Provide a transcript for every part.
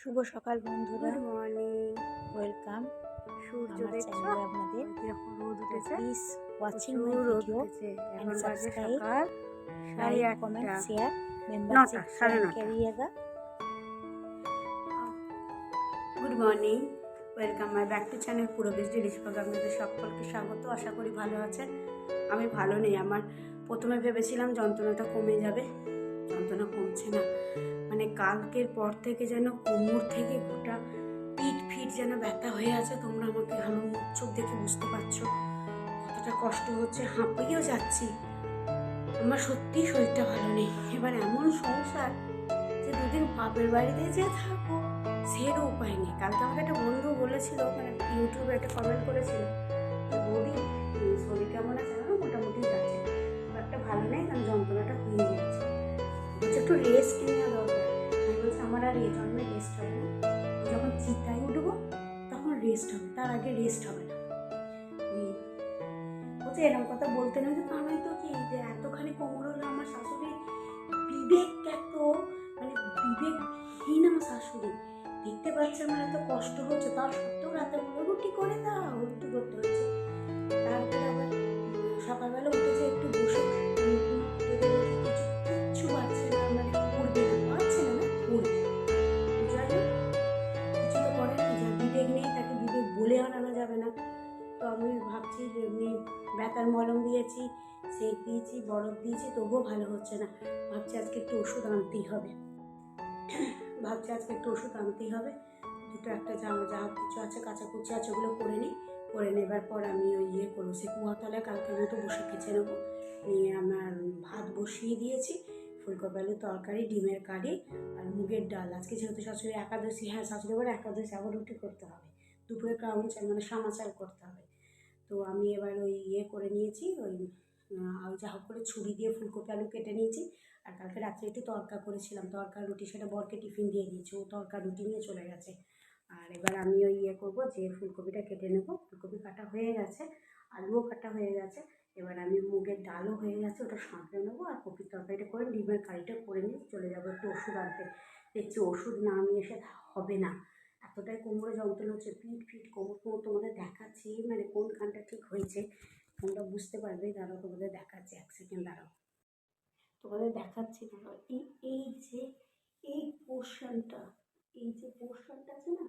শুভ সকাল বন্ধুরা। Good morning welcome সূর্য দেখছ? আপনাদের এরকম রোদ উঠেছে। প্লিজ ওয়াচিং মাই রোদ ভিডিও এখন সাড়ে like comment share membership. করিয়েগা good morning welcome my back to channel পুরো বেশ ডিলিশ আপনাদের সকলকে স্বাগত। আশা করি ভালো আছেন। আমি ভালো নেই। আমার প্রথমে ভেবেছিলাম যন্ত্রণাটা কমে যাবে। যন্ত্রণা কমছে না। মানে কালকের পর থেকে যেন কোমর থেকে গোটা পিঠ ফিট যেন ব্যথা হয়ে আছে, তোমরা আমাকে আমার চোখ দেখে বুঝতে পারছ। কতটা কষ্ট হচ্ছে, হাঁপিয়েও যাচ্ছি। আমার সত্যিই শরীরটা ভালো নেই। এবার এমন সংসার যে দুদিন বাপের বাড়িতে যে থাকব সেরও উপায় নেই কালকে আমাকে একটা বন্ধু বলেছিল মানে ইউটিউবে একটা কমেন্ট করেছিল বৌদি শরীর কেমন আছে? মোটামুটি আছে খুব একটা ভালো নেই, কারণ যন্ত্রণাটা হয়ে যাচ্ছে একটু রেস্ট নেওয়া দরকার। আমি বলছি, আমার আর এই জন্মে রেস্ট হবে না। যখন চিতায় উঠবো, তখন রেস্ট হবে। তার আগে রেস্ট হবে না। বলছে এরকম কথা বলতে না আমি তো কি যে এতখানি কোমর হলো আমার শাশুড়ি? বিবেক এত মানে বিবেকহীন আমার শাশুড়ি। দেখতে পাচ্ছে আমার এত কষ্ট হচ্ছে, তার সত্ত্বেও রাতে বলে রুটি করে দাও রুটি করতে হচ্ছে। তারপরে আবার সকালবেলা উঠে যে একটু বসে ব্যথার মলম দিয়েছি সেক দিয়েছি, বরফ দিয়েছি, তবুও ভালো হচ্ছে না। ভাবছি আজকে একটু ওষুধ আনতেই হবে। ভাবছি আজকে একটু ওষুধ আনতেই হবে। দুটো একটা জামা যা কিছু আছে, কাচাকুচি আছে, ওগুলো করে নিই। করে নেবার পর আমি ওই ইয়ে করব সে কুয়াতলায় কালকের মতো বসে খেচে নেব। নিয়ে আমার ভাত বসিয়ে দিয়েছি, ফুলকপি, আলু, তরকারি, ডিমের কারি আর মুগের ডাল। আজকে যেহেতু শাশুড়ি একাদশী হ্যাঁ শাশুড়ি এবার একাদশী, আবার রুটি করতে হবে। দুপুরে কাউন চাল মানে সামাচাল করতে হবে। তো আমি এবার ওই ইয়ে করে নিয়েছি, ওই যা হোক করে ছুরি দিয়ে ফুলকপি আলু কেটে নিয়েছি। আর কালকে রাত্রে একটু তরকা করেছিলাম তরকা রুটি সেটা বরকে টিফিন দিয়ে দিয়েছি, ও তরকা রুটি নিয়ে চলে গেছে। আর এবার আমি ওই ইয়ে করব যে ফুলকপিটা কেটে নেব, ফুলকপি কাটা হয়ে গেছে, আলুও কাটা হয়ে গেছে। এবার আমি মুগের ডালও হয়ে গেছে, ওটা সাঁতরে নেব আর কপির তরকারিটা করে ডিমের কারিটা করে নিয়ে চলে যাব একটু ওষুধ আনতে। দেখছি ওষুধ না নিয়ে এসে হবে না। এতটাই কোমরে যন্ত্রণা হচ্ছে পিঠ ফিট কোমর কোমর তোমাদের দেখাচ্ছি মানে কোনখানটা ঠিক হয়েছে, তোমরা বুঝতে পারবে, দাঁড়াও তোমাদের দেখাচ্ছি, এক সেকেন্ড দাঁড়াও। তোমাদের দেখাচ্ছি, দাঁড়াও, এই এই যে, এই পোর্শনটা এই যে পোর্শনটা আছে না,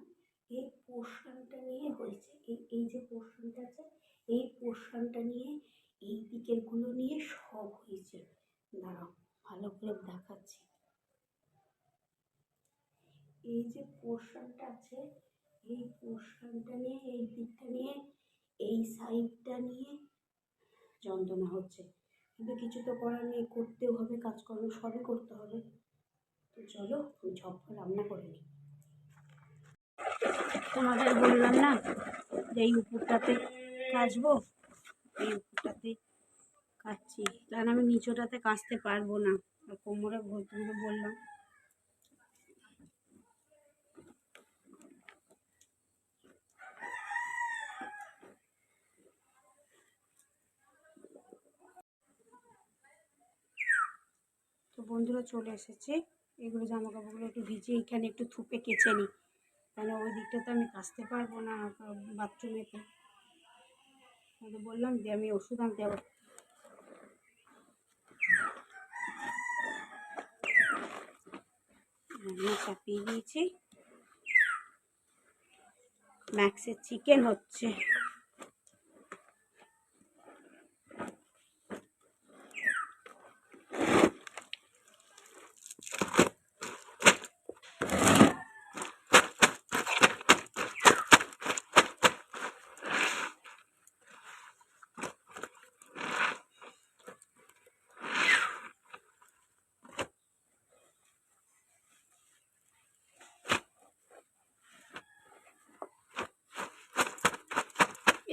এই পোর্শনটা নিয়ে হয়েছে, এই এই যে পোর্শনটা আছে, এই পোর্শনটা নিয়ে এই দিকেরগুলো নিয়ে সব হয়েছে। দাঁড়াও, ভালো করে দেখাচ্ছি। এই যে পোর্শনটা আছে, এই পোর্শনটা নিয়ে, এই দিকটা নিয়ে, এই সাইডটা নিয়ে যন্ত্রণা হচ্ছে। কিন্তু কিছু তো করার নেই, করতেও হবে, কাজকর্ম সবই করতে হবে। তো চলো, আমি ঝপঝপ রান্না করে নিই। তোমাদের বললাম না যে এই উপরটাতে কাচবো? এই উপরটাতে কাচ্ছি। কারণ আমি নিচোটাতে কাচতে পারব না। কোমরে তোমাকে বললাম। বন্ধুরা চলে এসেছে। এগুলো জামা কাপড়গুলো একটু ভিজিয়ে এখানে একটু থুপে কেচে নিই। কেন ওই দিকটাতে আমি কাচতে পারব না বাথরুমেতে তো। বললাম যে আমি ওষুধ আনতে যাব। চাপিয়ে দিয়েছি। ম্যাক্সের চিকেন হচ্ছে।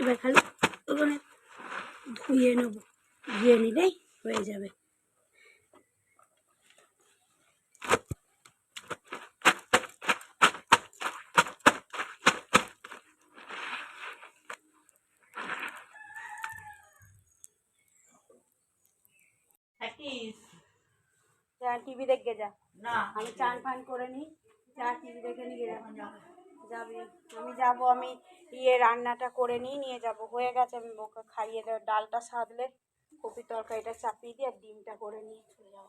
এবার খালি ওখানে ধুয়ে নেব। ধুয়ে নিলেই হয়ে যাবে। টিভি দেখে যা। না। আমি চান ফান করে নিই। যা টিভি দেখে নিয়ে যাবে। আমি যাব, আমি ইয়ে রান্নাটা করে নিয়ে নিয়ে যাব। হয়ে গেছে, আমি ওকে খাইয়ে দেবো। ডালটা সাধলে কপি তরকারিটা চাপিয়ে দিয়ে আর ডিমটা করে নিয়ে চলে যাব।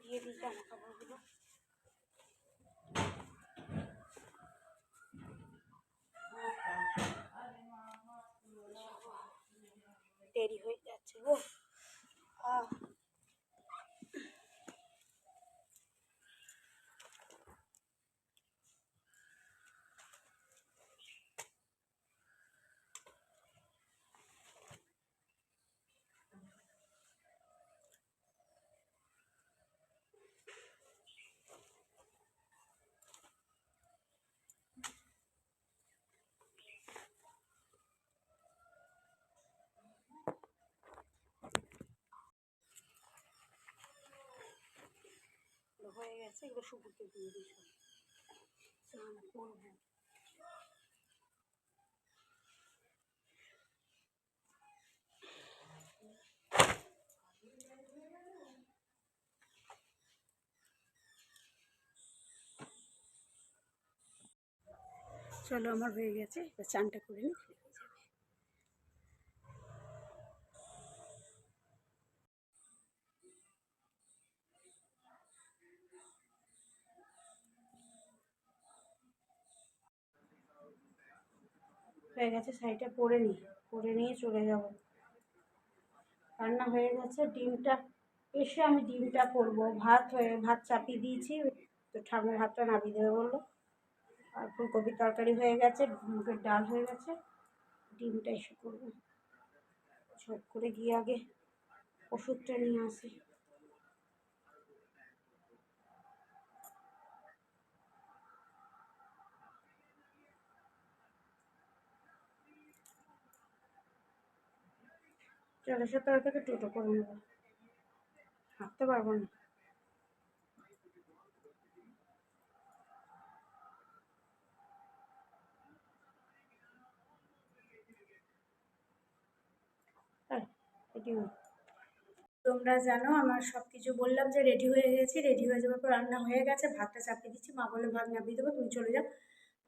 দিয়ে কাপড়গুলো দেরি হয়ে যাচ্ছে গো আহ এগুলো হয়ে গেছে, এগুলো শুকুরকে দিয়ে দিই সব। স্নান করব চলো, আমার হয়ে গেছে চানটা করে নিই হয়ে গেছে, শাড়িটা পরে নিই, পরে নিয়ে চলে যাব। রান্না হয়ে গেছে, ডিমটা, এসে আমি ডিমটা করব। ভাত হয়ে, ভাত চাপিয়ে দিয়েছি। তো ঠাকুর ভাতটা নামিয়ে দেবে বলল। আর ফুলকপির তরকারি হয়ে গেছে, মুগের ডাল হয়ে গেছে। ডিমটা এসে করব। ঝট করে গিয়ে আগে ওষুধটা নিয়ে আসি। সে তরকারি থেকে টোটো করে নেব। হাঁটতে পারব না। তোমরা জানো, আমার সব কিছু বললাম যে রেডি হয়ে গেছি রেডি হয়ে যাওয়ার পর রান্না হয়ে গেছে, ভাতটা চাপিয়ে দিচ্ছি। মা বলে ভাত নামিয়ে দেবো, তুমি চলে যাও।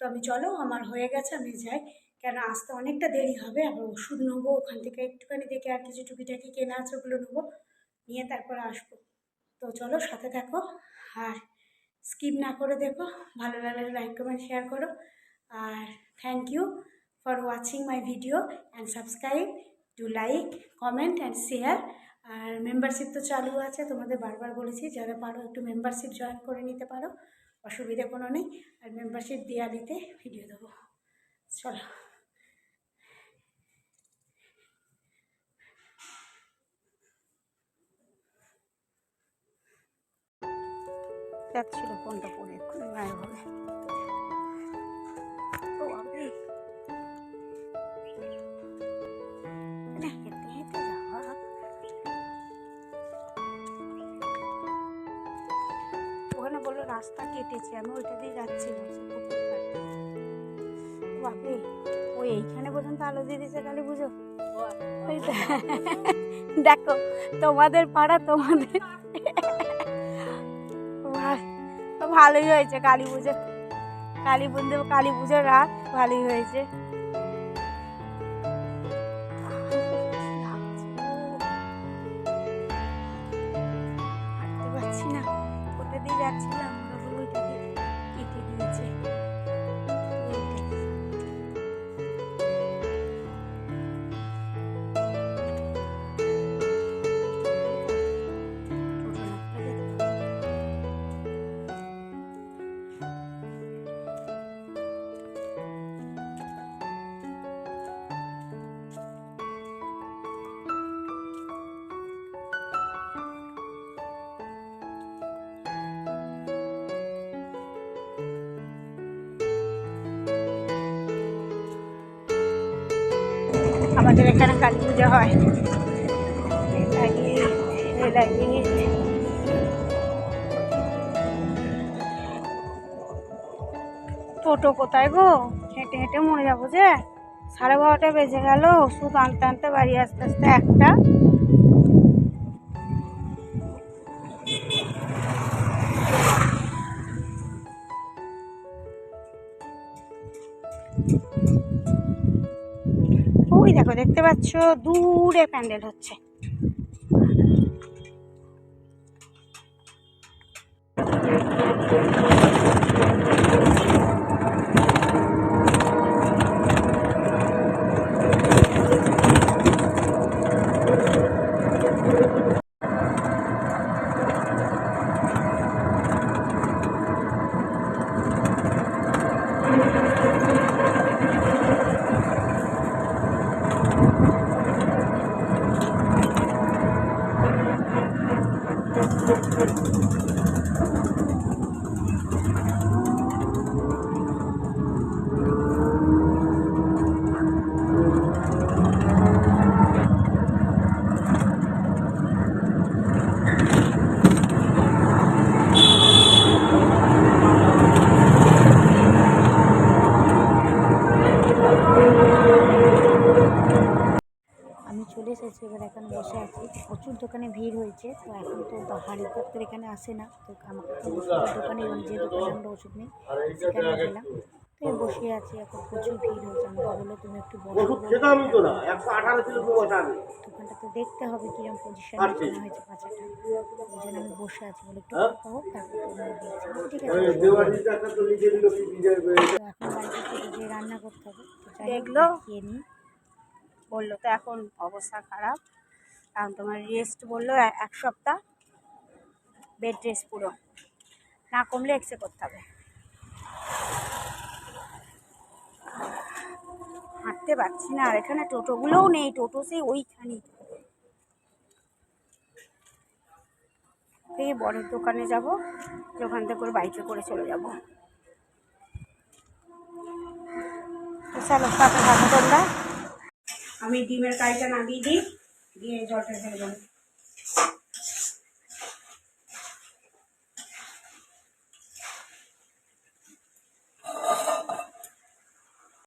তো আমি, চলো, আমার হয়ে গেছে, আমি যাই। কেন আসতে অনেকটা দেরি হবে, আবার ওষুধ নেব, ওখান থেকে একটুখানি দেখে আর কিছু টুকিটাকি কেনা আছে ওগুলো নেব, নিয়ে তারপর আসব। তো চলো সাথে থাকো আর স্কিপ না করে দেখো, ভালো লাগলে লাইক কমেন্ট শেয়ার করো। আর thank you for watching my video and subscribe to like comment and share R membership তো চালু আছে, তোমাদের বারবার বলেছি, যারা পারো একটু মেম্বারশিপ জয়েন করে নিতে পারো, অসুবিধা কোনো নেই। আর মেম্বারশিপ দিতে ভিডিও দেবো। চলো। যাচ্ছিল, ফোনটা পড়ে এক্ষুনি মায়ের হবে। ওখানে বলল, রাস্তা কেটেছে, আমি ওইটা দিয়ে যাচ্ছিলাম সে পুকুর পাড়ে। ও বাপরে ও এইখানে পর্যন্ত আলো দিয়ে দিয়েছে কালী পুজো? দেখো, তোমাদের পাড়া তোমাদের ভালোই হয়েছে কালী পুজো। কালী পুজো কালী পুজোর রাত ভালোই হয়েছে। আমাদের এখানে কালী পুজো হয়। টোটো কোথায় গো? হেঁটে হেঁটে মরে যাব যে। সাড়ে বারোটা বেজে গেল, ওষুধ আনতে আনতে বাড়ি আস্তে আস্তে একটা। Thank you. দেখতে পাচ্ছ দূরে প্যান্ডেল হচ্ছে। আমি চলে এসেছি এবার আছি প্রচুর দোকানে ভিড় হয়েছে তো এখন তো হাড়ি ডাক্তার এখানে আসে না তো আমাকে তো ওষুধের দোকানে যে দোকানে আমরা ওষুধ নিই সেখানে গেলাম। তো বসে আছি এখন প্রচুর ভিড় হয়েছে আমাকে বলল তুমি একটু বসো দোকানটা তো দেখতে হবে কীরকম পজিশনে আচ্ছা। হয়েছে পাচাটা ওই জন্য আমি বসে আছি বলে একটু হ্যাঁ? হোক তারপর ঠিক আছে। এখন বাড়িতে থেকে যে রান্না করতে হবে। দেখল? নিই। বলল তো এখন অবস্থা খারাপ। কারণ তোমার রেস্ট বলল এক সপ্তাহ বেড রেস্ট পুরো। না কমলে এক্সরে করতে হবে। হাঁটতে পারছি না, আর এখানে টোটোগুলোও নেই, টোটো সেই ওইখানেই। এই বড়ের দোকানে যাব, ওখান থেকে বাইকে করে চলে যাব। চলো তোমরা আমি ডিমের কাইটা নামিয়ে দিই। দিয়ে জলটা ঢেলে দেবো।